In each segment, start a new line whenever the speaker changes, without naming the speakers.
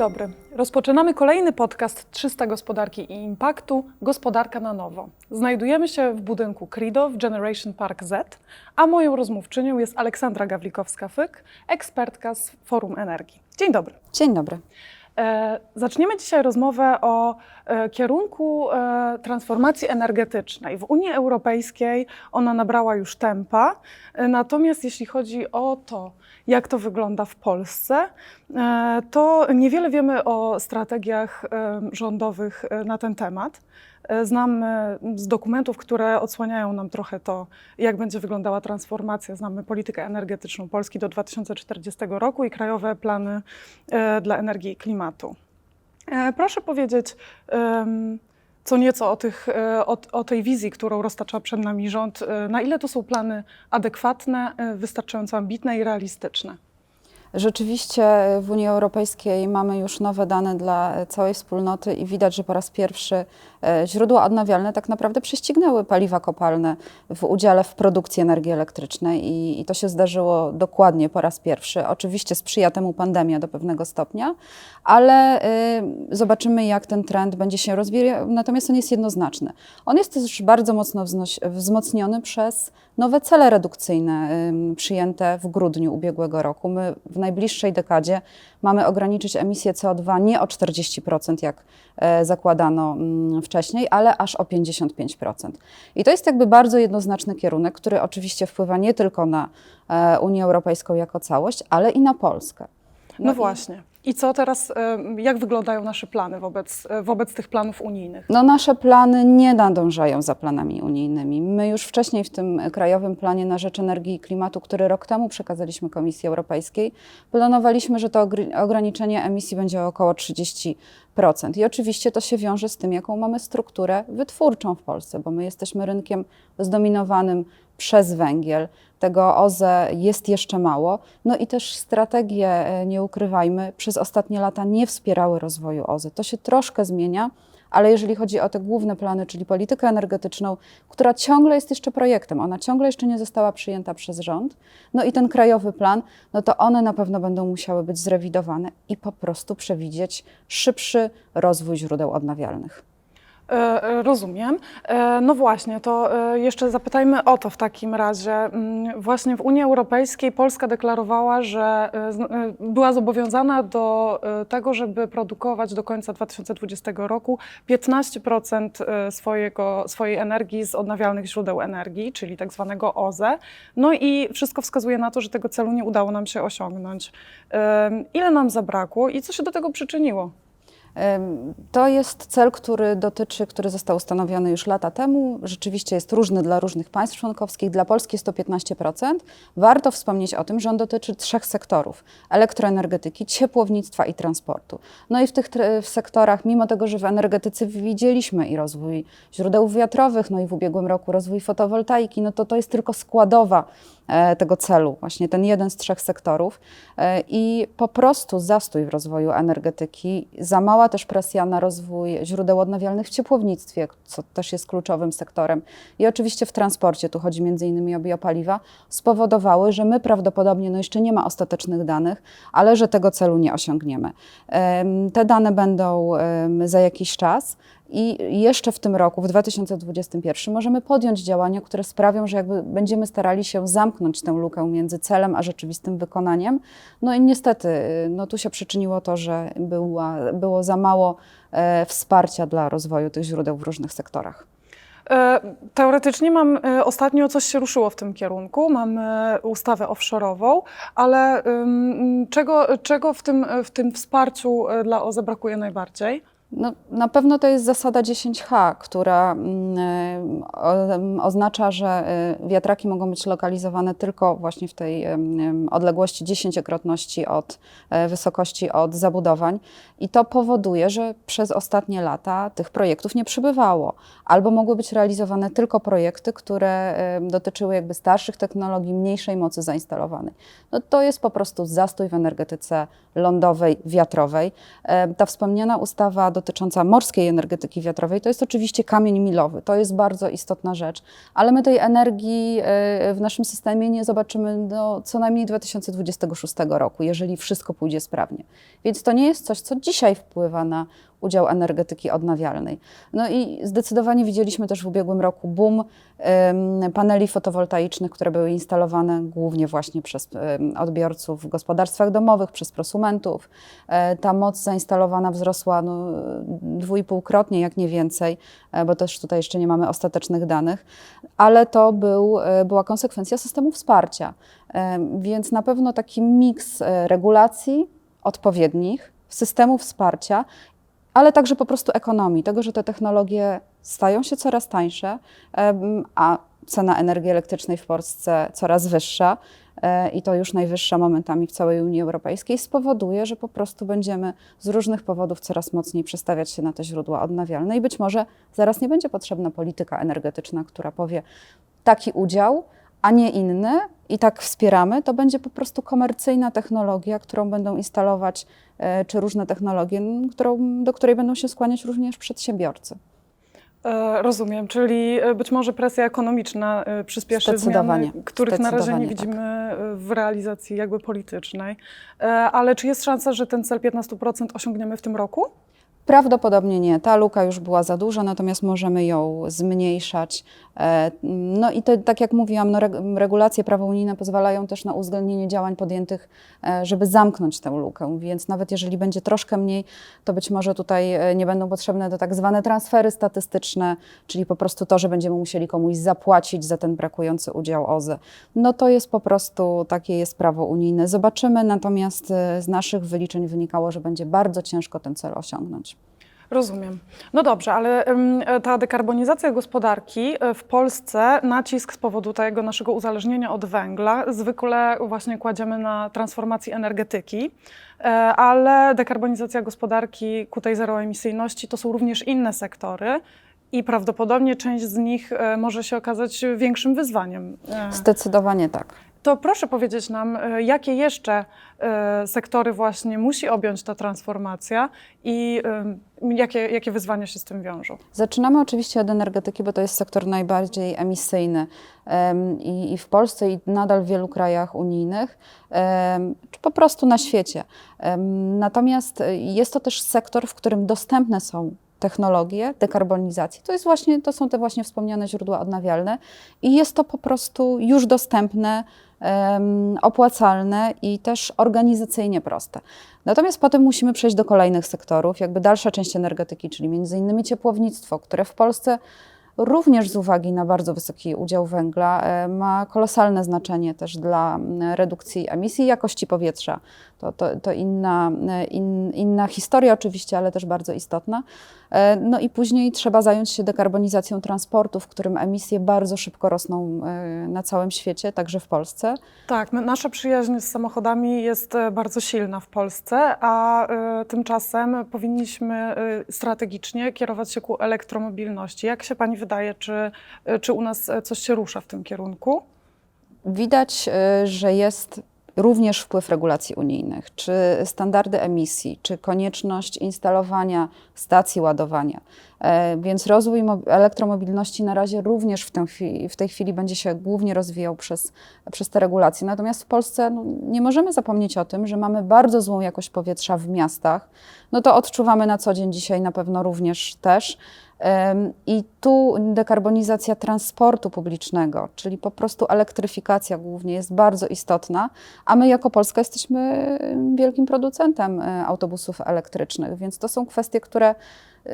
dobry. Rozpoczynamy kolejny podcast 300 Gospodarki i Impaktu Gospodarka na nowo. Znajdujemy się w budynku Crido w Generation Park Z, a moją rozmówczynią jest Aleksandra Gawlikowska-Fyk, ekspertka z Forum Energii. Dzień dobry.
Dzień dobry.
E, zaczniemy dzisiaj rozmowę o e, kierunku e, transformacji energetycznej. W Unii Europejskiej ona nabrała już tempa, natomiast jeśli chodzi o to, jak to wygląda w Polsce, to niewiele wiemy o strategiach rządowych na ten temat. E, Znamy z dokumentów, które odsłaniają nam trochę to, jak będzie wyglądała transformacja. Znamy politykę energetyczną Polski do 2040 roku i krajowe plany e, dla energii i klimatu. E, Proszę powiedzieć co nieco o, tych, e, o, o tej wizji, którą roztacza przed nami rząd. E, Na ile to są plany adekwatne, e, wystarczająco ambitne i realistyczne?
Rzeczywiście w Unii Europejskiej mamy już nowe dane dla całej wspólnoty i widać, że po raz pierwszy e, źródła odnawialne tak naprawdę prześcignęły paliwa kopalne w udziale w produkcji energii elektrycznej i, i to się zdarzyło dokładnie po raz pierwszy. Oczywiście sprzyja temu pandemia do pewnego stopnia, ale y, zobaczymy jak ten trend będzie się rozwijał, natomiast on jest jednoznaczny. On jest też bardzo mocno wzmocniony przez nowe cele redukcyjne ym, przyjęte w grudniu ubiegłego roku. My w najbliższej dekadzie mamy ograniczyć emisję CO2 nie o 40%, jak e, zakładano mm, wcześniej, ale aż o 55%. I to jest jakby bardzo jednoznaczny kierunek, który oczywiście wpływa nie tylko na e, Unię Europejską jako całość, ale i na Polskę.
No,
i-
właśnie. I co teraz, e, jak wyglądają nasze plany wobec, e, wobec tych planów unijnych?
No nasze plany nie nadążają za planami unijnymi. My już wcześniej w tym Krajowym Planie na Rzecz Energii i Klimatu, który rok temu przekazaliśmy Komisji Europejskiej, planowaliśmy, że to ogr- ograniczenie emisji będzie około 30%. I oczywiście to się wiąże z tym, jaką mamy strukturę wytwórczą w Polsce, bo my jesteśmy rynkiem zdominowanym przez węgiel. Tego OZE jest jeszcze mało. No i też strategie, e, nie ukrywajmy, przez ostatnie lata nie wspierały rozwoju OZE. To się troszkę zmienia, ale jeżeli chodzi o te główne plany, czyli politykę energetyczną, która ciągle jest jeszcze projektem, ona ciągle jeszcze nie została przyjęta przez rząd, no i ten krajowy plan, no to one na pewno będą musiały być zrewidowane i po prostu przewidzieć szybszy rozwój źródeł odnawialnych.
E, e, Rozumiem. E, No właśnie, to jeszcze zapytajmy o to w takim razie. Mm, Właśnie w Unii Europejskiej Polska deklarowała, że była zobowiązana do tego, żeby produkować do końca 2020 roku 15% e, swojego, swojej energii z odnawialnych źródeł energii, czyli tak zwanego OZE. No i wszystko wskazuje na to, że tego celu nie udało nam się osiągnąć. Ile nam zabrakło i co się do tego przyczyniło?
To jest cel, który dotyczy, który został ustanowiony już lata temu. Rzeczywiście jest różny dla różnych państw członkowskich. Dla Polski jest to 15%. Warto wspomnieć o tym, że on dotyczy trzech sektorów: elektroenergetyki, ciepłownictwa i transportu. No i w tych w sektorach, mimo tego, że w energetyce widzieliśmy i rozwój źródeł wiatrowych, no i w ubiegłym roku rozwój fotowoltaiki, no to to jest tylko składowa tego celu, właśnie ten jeden z trzech sektorów. E, I po prostu zastój w rozwoju energetyki, za mała też presja na rozwój źródeł odnawialnych w ciepłownictwie, co też jest kluczowym sektorem, i oczywiście w transporcie, tu chodzi między innymi o biopaliwa, spowodowały, że my prawdopodobnie, no jeszcze nie ma ostatecznych danych, ale że tego celu nie osiągniemy. Em, Te dane będą za jakiś czas. I jeszcze w tym roku, w 2021, możemy podjąć działania, które sprawią, że jakby będziemy starali się zamknąć tę lukę między celem a rzeczywistym wykonaniem. No i niestety, y, no tu się przyczyniło to, że była, było za mało e, wsparcia dla rozwoju tych źródeł w różnych sektorach.
E, Teoretycznie mam, e, ostatnio coś się ruszyło w tym kierunku, mamy ustawę offshore'ową, ale czego, czego w, tym, w tym wsparciu e, dla OZE brakuje najbardziej?
No, na pewno to jest zasada 10H, która mm, oznacza, że e, wiatraki mogą być lokalizowane tylko właśnie w tej odległości dziesięciokrotności od e, wysokości od zabudowań. I to powoduje, że przez ostatnie lata tych projektów nie przybywało. Albo mogły być realizowane tylko projekty, które dotyczyły jakby starszych technologii, mniejszej mocy zainstalowanej. No, to jest po prostu zastój w energetyce lądowej, wiatrowej. E, Ta wspomniana ustawa dotycząca morskiej energetyki wiatrowej, to jest oczywiście kamień milowy. To jest bardzo istotna rzecz, ale my tej energii e, w naszym systemie nie zobaczymy do co najmniej 2026 roku, jeżeli wszystko pójdzie sprawnie. Więc to nie jest coś, co dzisiaj wpływa na udział energetyki odnawialnej. No i zdecydowanie widzieliśmy też w ubiegłym roku boom paneli fotowoltaicznych, które były instalowane głównie właśnie przez odbiorców w gospodarstwach domowych, przez prosumentów. E, Ta moc zainstalowana wzrosła no, dwójpółkrotnie, jak nie więcej, e, bo też tutaj jeszcze nie mamy ostatecznych danych, ale to był, e, była konsekwencja systemu wsparcia. Więc na pewno taki miks regulacji odpowiednich, systemu wsparcia ale także po prostu ekonomii, tego, że te technologie stają się coraz tańsze, a cena energii elektrycznej w Polsce coraz wyższa e, i to już najwyższa momentami w całej Unii Europejskiej, spowoduje, że po prostu będziemy z różnych powodów coraz mocniej przestawiać się na te źródła odnawialne i być może zaraz nie będzie potrzebna polityka energetyczna, która powie taki udział, a nie inny i tak wspieramy, to będzie po prostu komercyjna technologia, którą będą instalować, e, czy różne technologie, którą, do której będą się skłaniać również przedsiębiorcy.
E, Rozumiem, czyli e, być może presja ekonomiczna przyspieszy zmiany, których na razie nie
tak.
widzimy e, w realizacji jakby politycznej. Ale czy jest szansa, że ten cel 15% osiągniemy w tym roku?
Prawdopodobnie nie. Ta luka już była za duża, natomiast możemy ją zmniejszać. E, No i to, tak jak mówiłam, no reg- regulacje prawa unijne pozwalają też na uwzględnienie działań podjętych, e, żeby zamknąć tę lukę. Więc nawet jeżeli będzie troszkę mniej, to być może tutaj e, nie będą potrzebne to tak zwane transfery statystyczne, czyli po prostu to, że będziemy musieli komuś zapłacić za ten brakujący udział OZE. No to jest po prostu, takie jest prawo unijne. Zobaczymy, natomiast z naszych wyliczeń wynikało, że będzie bardzo ciężko ten cel osiągnąć.
Rozumiem. No dobrze, ale ta dekarbonizacja gospodarki e, w Polsce, nacisk z powodu tego naszego uzależnienia od węgla, zwykle właśnie kładziemy na transformację energetyki, e, ale dekarbonizacja gospodarki ku tej zeroemisyjności to są również inne sektory. I prawdopodobnie część z nich e, może się okazać większym wyzwaniem.
Zdecydowanie tak.
To proszę powiedzieć nam, e, jakie jeszcze e, sektory właśnie musi objąć ta transformacja i e, jakie, jakie wyzwania się z tym wiążą?
Zaczynamy oczywiście od energetyki, bo to jest sektor najbardziej emisyjny em, i, w Polsce i nadal w wielu krajach unijnych, czy po prostu na świecie. Natomiast jest to też sektor, w którym dostępne są technologie dekarbonizacji. To, jest właśnie, to są te właśnie wspomniane źródła odnawialne i jest to po prostu już dostępne, opłacalne i też organizacyjnie proste. Natomiast potem musimy przejść do kolejnych sektorów, jakby dalsza część energetyki, czyli między innymi ciepłownictwo, które w Polsce również z uwagi na bardzo wysoki udział węgla e, ma kolosalne znaczenie też dla redukcji emisji i jakości powietrza. To, to, to inna, e, in, inna historia oczywiście, ale też bardzo istotna. E, No i później trzeba zająć się dekarbonizacją transportu, w którym emisje bardzo szybko rosną na całym świecie, także w Polsce.
Tak, my- nasza przyjaźń z samochodami jest bardzo silna w Polsce, a tymczasem powinniśmy strategicznie kierować się ku elektromobilności. Jak się Pani wydaje, czy, czy u nas coś się rusza w tym kierunku?
Widać, y, że jest również wpływ regulacji unijnych, czy standardy emisji, czy konieczność instalowania stacji ładowania. E, Więc rozwój mo- elektromobilności na razie również w, tym w tej chwili będzie się głównie rozwijał przez, przez te regulacje. Natomiast w Polsce no, nie możemy zapomnieć o tym, że mamy bardzo złą jakość powietrza w miastach. No to odczuwamy na co dzień dzisiaj na pewno również też. I tu dekarbonizacja transportu publicznego, czyli po prostu elektryfikacja głównie jest bardzo istotna, a my jako Polska jesteśmy wielkim producentem e, autobusów elektrycznych, więc to są kwestie, które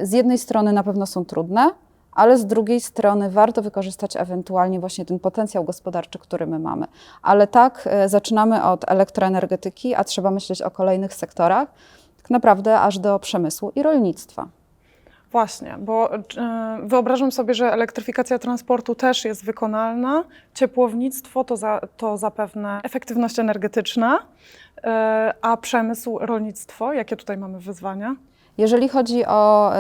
z jednej strony na pewno są trudne, ale z drugiej strony warto wykorzystać ewentualnie właśnie ten potencjał gospodarczy, który my mamy. Ale tak, e, zaczynamy od elektroenergetyki, a trzeba myśleć o kolejnych sektorach, tak naprawdę aż do przemysłu i rolnictwa.
Właśnie, bo e, wyobrażam sobie, że elektryfikacja transportu też jest wykonalna. Ciepłownictwo to, za, to zapewne efektywność energetyczna, e, a przemysł, rolnictwo, jakie tutaj mamy wyzwania?
Jeżeli chodzi o,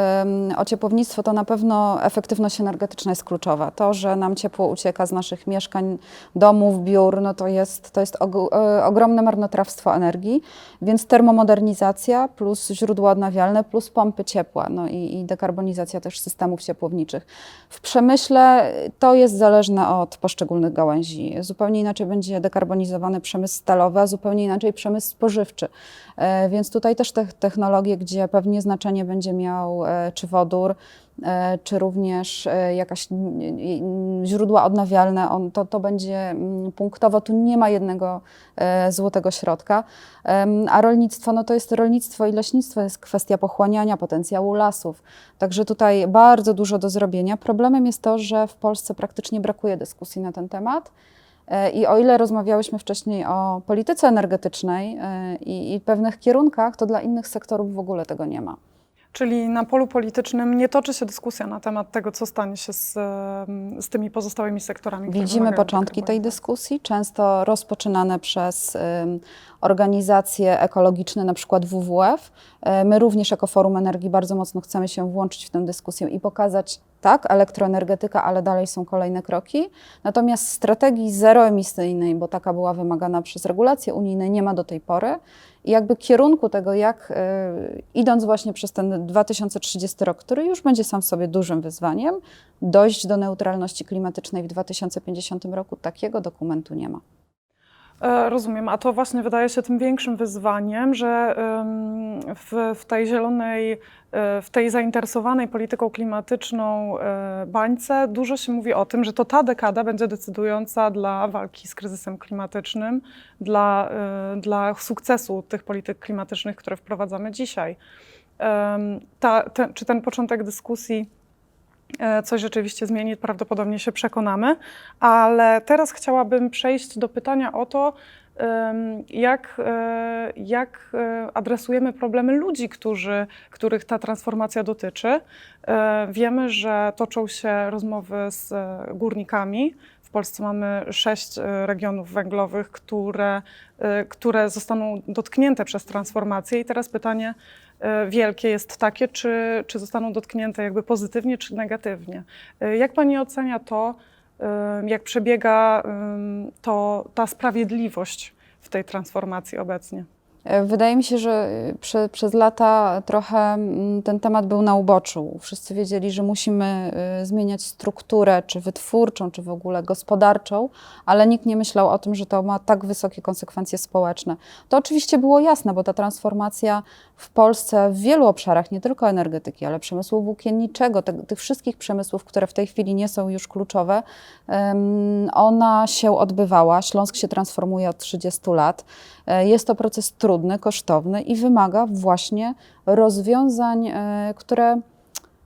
o ciepłownictwo, to na pewno efektywność energetyczna jest kluczowa. To, że nam ciepło ucieka z naszych mieszkań, domów, biur, no to jest, to jest e, ogromne marnotrawstwo energii, więc termomodernizacja plus źródła odnawialne plus pompy ciepła no i, i dekarbonizacja też systemów ciepłowniczych. W przemyśle to jest zależne od poszczególnych gałęzi. Zupełnie inaczej będzie dekarbonizowany przemysł stalowy, a zupełnie inaczej przemysł spożywczy. E, Więc tutaj też te technologie, gdzie pewnie znaczenie będzie miał e, czy wodór, e, czy również jakaś źródła odnawialne, on, to, to będzie punktowo, tu nie ma jednego złotego środka. A rolnictwo, no to jest rolnictwo i leśnictwo, jest kwestia pochłaniania potencjału lasów. Także tutaj bardzo dużo do zrobienia. Problemem jest to, że w Polsce praktycznie brakuje dyskusji na ten temat. E, I o ile rozmawiałyśmy wcześniej o polityce energetycznej e, i, i pewnych kierunkach, to dla innych sektorów w ogóle tego nie ma.
Czyli na polu politycznym nie toczy się dyskusja na temat tego, co stanie się z, em, z tymi pozostałymi sektorami.
Widzimy początki tej dyskusji, często rozpoczynane przez ym, organizacje ekologiczne, na przykład WWF. E, My również jako Forum Energii bardzo mocno chcemy się włączyć w tę dyskusję i pokazać, tak, elektroenergetyka, ale dalej są kolejne kroki. Natomiast strategii zeroemisyjnej, bo taka była wymagana przez regulacje unijne, nie ma do tej pory. I jakby kierunku tego, jak e, idąc właśnie przez ten 2030 rok, który już będzie sam w sobie dużym wyzwaniem, dojść do neutralności klimatycznej w 2050 roku, takiego dokumentu nie ma.
E, Rozumiem, a to właśnie wydaje się tym większym wyzwaniem, że w, w tej zielonej, e, w tej zainteresowanej polityką klimatyczną e, bańce dużo się mówi o tym, że to ta dekada będzie decydująca dla walki z kryzysem klimatycznym, dla, dla sukcesu tych polityk klimatycznych, które wprowadzamy dzisiaj. Ta, te, czy ten początek dyskusji coś rzeczywiście zmieni, prawdopodobnie się przekonamy. Ale teraz chciałabym przejść do pytania o to, jak, e, jak e, adresujemy problemy ludzi, którzy, których ta transformacja dotyczy. E, Wiemy, że toczą się rozmowy z e, górnikami. W Polsce mamy sześć e, regionów węglowych, które, e, które zostaną dotknięte przez transformację. I teraz pytanie e, wielkie jest takie, czy, czy zostaną dotknięte jakby pozytywnie, czy negatywnie. E, Jak Pani ocenia to, e, jak przebiega to, ta sprawiedliwość w tej transformacji obecnie?
E, Wydaje mi się, że y, prze, przez lata trochę mm, ten temat był na uboczu. Wszyscy wiedzieli, że musimy y, zmieniać strukturę, czy wytwórczą, czy w ogóle gospodarczą, ale nikt nie myślał o tym, że to ma tak wysokie konsekwencje społeczne. To oczywiście było jasne, bo ta transformacja w Polsce w wielu obszarach, nie tylko energetyki, ale przemysłu włókienniczego, te, tych wszystkich przemysłów, które w tej chwili nie są już kluczowe, ona się odbywała. Śląsk się transformuje od 30 lat. E, Jest to proces trudny, kosztowny i wymaga właśnie rozwiązań, e, które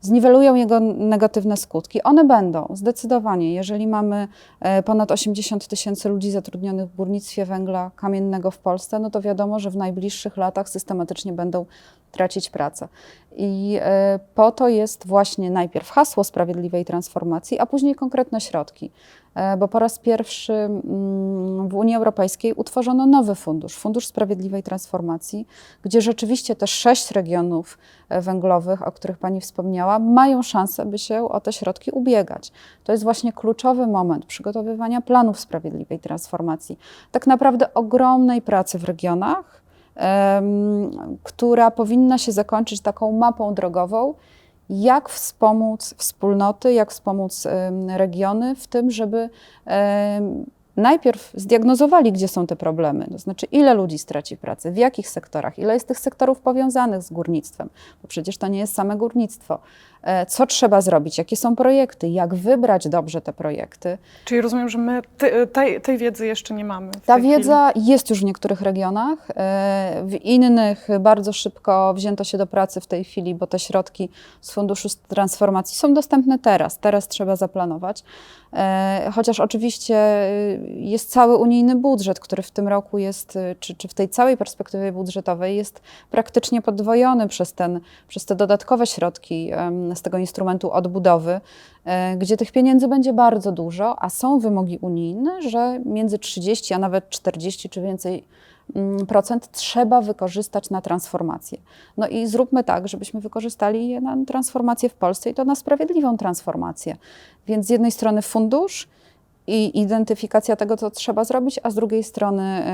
zniwelują jego negatywne skutki. One będą, zdecydowanie. Jeżeli mamy e, ponad 80 tysięcy ludzi zatrudnionych w górnictwie węgla kamiennego w Polsce, no to wiadomo, że w najbliższych latach systematycznie będą tracić pracę. I e, po to jest właśnie najpierw hasło sprawiedliwej transformacji, a później konkretne środki. E, Bo po raz pierwszy mm, w Unii Europejskiej utworzono nowy fundusz, Fundusz Sprawiedliwej Transformacji, gdzie rzeczywiście te sześć regionów e, węglowych, o których Pani wspomniała, mają szansę, by się o te środki ubiegać. To jest właśnie kluczowy moment przygotowywania planów sprawiedliwej transformacji. Tak naprawdę ogromnej pracy w regionach, która powinna się zakończyć taką mapą drogową, jak wspomóc wspólnoty, jak wspomóc regiony w tym, żeby najpierw zdiagnozowali, gdzie są te problemy, to znaczy ile ludzi straci pracę, w jakich sektorach, ile jest tych sektorów powiązanych z górnictwem, bo przecież to nie jest same górnictwo. E, Co trzeba zrobić, jakie są projekty, jak wybrać dobrze te projekty.
Czyli rozumiem, że my ty, tej, tej wiedzy jeszcze nie mamy.
Ta
tej chwili.
wiedza jest już w niektórych regionach, e, w innych bardzo szybko wzięto się do pracy w tej chwili, bo te środki z Funduszu Transformacji są dostępne teraz. Teraz trzeba zaplanować. E, Chociaż oczywiście jest cały unijny budżet, który w tym roku jest, e, czy, czy w tej całej perspektywie budżetowej jest praktycznie podwojony przez, ten, przez te dodatkowe środki z tego instrumentu odbudowy, e, gdzie tych pieniędzy będzie bardzo dużo, a są wymogi unijne, że między 30 a nawet 40 czy więcej mm, procent trzeba wykorzystać na transformację. No i zróbmy tak, żebyśmy wykorzystali je na transformację w Polsce i to na sprawiedliwą transformację. Więc z jednej strony fundusz i identyfikacja tego, co trzeba zrobić, a z drugiej strony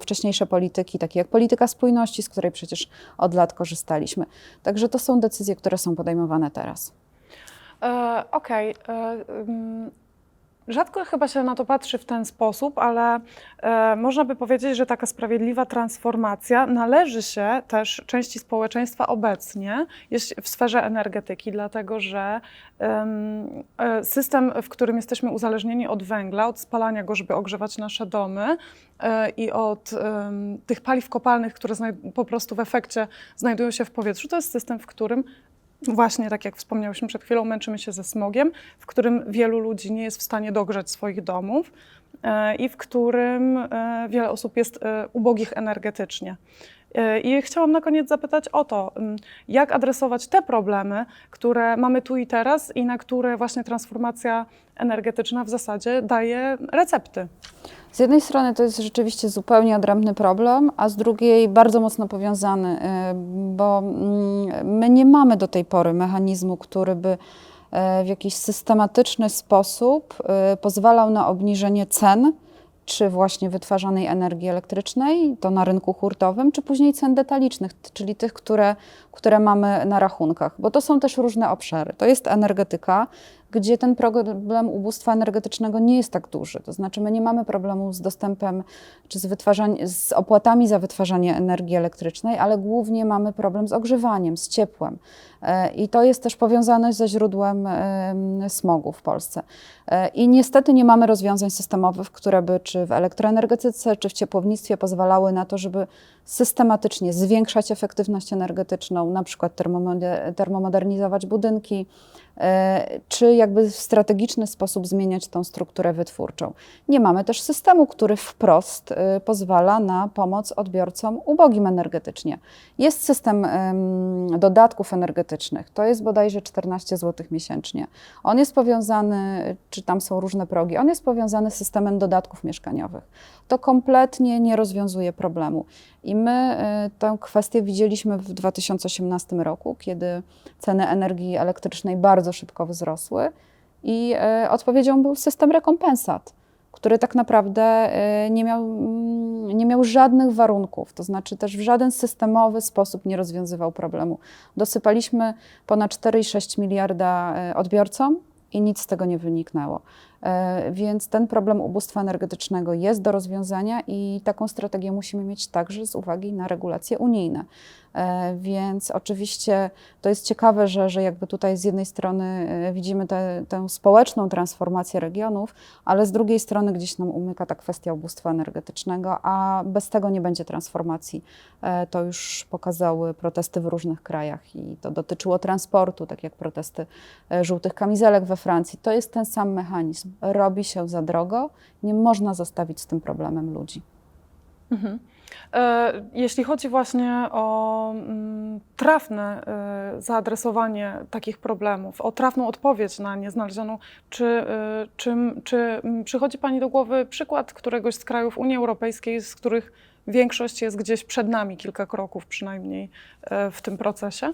wcześniejsze polityki, takie jak polityka spójności, z której przecież od lat korzystaliśmy. Także to są decyzje, które są podejmowane teraz.
E, Okej. e, ym, Rzadko chyba się na to patrzy w ten sposób, ale e, można by powiedzieć, że taka sprawiedliwa transformacja należy się też części społeczeństwa obecnie w sferze energetyki, dlatego że e, system, w którym jesteśmy uzależnieni od węgla, od spalania go, żeby ogrzewać nasze domy e, i od em, tych paliw kopalnych, które po prostu w efekcie znajdują się w powietrzu, to jest system, w którym Właśnie, tak jak wspomniałyśmy przed chwilą, męczymy się ze smogiem, w którym wielu ludzi nie jest w stanie dogrzać swoich domów e, i w którym e, wiele osób jest e, ubogich energetycznie. E, I chciałam na koniec zapytać o to, m, jak adresować te problemy, które mamy tu i teraz i na które właśnie transformacja energetyczna w zasadzie daje recepty.
Z jednej strony to jest rzeczywiście zupełnie odrębny problem, a z drugiej bardzo mocno powiązany, y, bo mm, my nie mamy do tej pory mechanizmu, który by e, w jakiś systematyczny sposób y, pozwalał na obniżenie cen, czy właśnie wytwarzanej energii elektrycznej, to na rynku hurtowym, czy później cen detalicznych, czyli tych, które, które mamy na rachunkach, bo to są też różne obszary. To jest energetyka, gdzie ten problem ubóstwa energetycznego nie jest tak duży. To znaczy, my nie mamy problemu z dostępem czy z, z opłatami za wytwarzanie energii elektrycznej, ale głównie mamy problem z ogrzewaniem, z ciepłem. E, I to jest też powiązane ze źródłem em, smogu w Polsce. E, I niestety nie mamy rozwiązań systemowych, które by czy w elektroenergetyce, czy w ciepłownictwie pozwalały na to, żeby systematycznie zwiększać efektywność energetyczną, na przykład termomode- termomodernizować budynki, czy jakby w strategiczny sposób zmieniać tą strukturę wytwórczą. Nie mamy też systemu, który wprost e, pozwala na pomoc odbiorcom ubogim energetycznie. Jest system em, dodatków energetycznych, to jest bodajże 14 zł miesięcznie. On jest powiązany, czy tam są różne progi, on jest powiązany z systemem dodatków mieszkaniowych. To kompletnie nie rozwiązuje problemu. I my y, tę kwestię widzieliśmy w 2018 roku, kiedy ceny energii elektrycznej bardzo szybko wzrosły i y, odpowiedzią był system rekompensat, który tak naprawdę y, nie miał, mm, nie miał żadnych warunków, to znaczy też w żaden systemowy sposób nie rozwiązywał problemu. Dosypaliśmy ponad 4,6 miliarda odbiorcom i nic z tego nie wyniknęło. E, Więc ten problem ubóstwa energetycznego jest do rozwiązania i taką strategię musimy mieć także z uwagi na regulacje unijne. E, Więc oczywiście to jest ciekawe, że, że jakby tutaj z jednej strony e, widzimy tę- tę społeczną transformację regionów, ale z drugiej strony gdzieś nam umyka ta kwestia ubóstwa energetycznego, a bez tego nie będzie transformacji. To już pokazały protesty w różnych krajach i to dotyczyło transportu, tak jak protesty żółtych kamizelek we Francji. To jest ten sam mechanizm. Robi się za drogo, nie można zostawić z tym problemem ludzi.
Mhm. E, Jeśli chodzi właśnie o mm, trafne e, zaadresowanie takich problemów, o trafną odpowiedź na nie znalezioną, czy, e, czy, czy mm, przychodzi Pani do głowy przykład któregoś z krajów Unii Europejskiej, z których większość jest gdzieś przed nami, kilka kroków przynajmniej w tym procesie?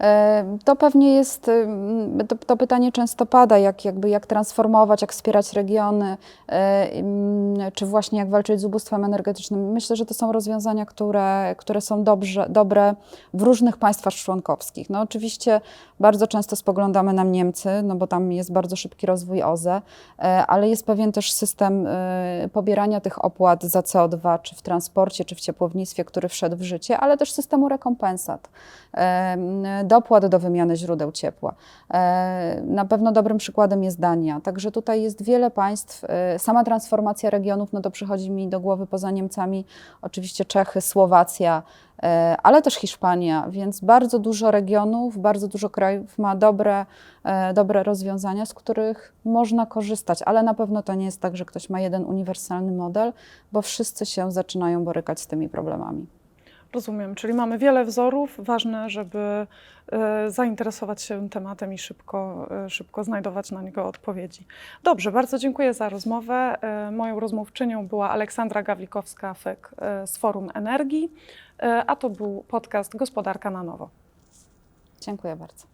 E, To pewnie jest, mm, to, to pytanie często pada, jak, jakby, jak transformować, jak wspierać regiony, e, czy właśnie jak walczyć z ubóstwem energetycznym. Myślę, że to są rozwiązania, które, które są dobrze, dobre w różnych państwach członkowskich. No oczywiście bardzo często spoglądamy na Niemcy, no bo tam jest bardzo szybki rozwój OZE, e, ale jest pewien też system e, pobierania tych opłat za CO2, czy w transporcie, czy w ciepłownictwie, który wszedł w życie, ale też systemu rekompensat em, dopłat do wymiany źródeł ciepła. E, Na pewno dobrym przykładem jest Dania. Także tutaj jest wiele państw. E, Sama transformacja regionów, no to przychodzi mi do głowy poza Niemcami oczywiście Czechy, Słowacja, e, ale też Hiszpania, więc bardzo dużo regionów, bardzo dużo krajów ma dobre, e, dobre rozwiązania, z których można korzystać, ale na pewno to nie jest tak, że ktoś ma jeden uniwersalny model, bo wszyscy się zaczynają borykać z tymi problemami.
Rozumiem, czyli mamy wiele wzorów. Ważne, żeby e, zainteresować się tematem i szybko, e, szybko znajdować na niego odpowiedzi. Dobrze, bardzo dziękuję za rozmowę. E, moją rozmówczynią była Aleksandra Gawlikowska-Fyk z Forum Energii, a to był podcast Gospodarka na Nowo.
Dziękuję bardzo.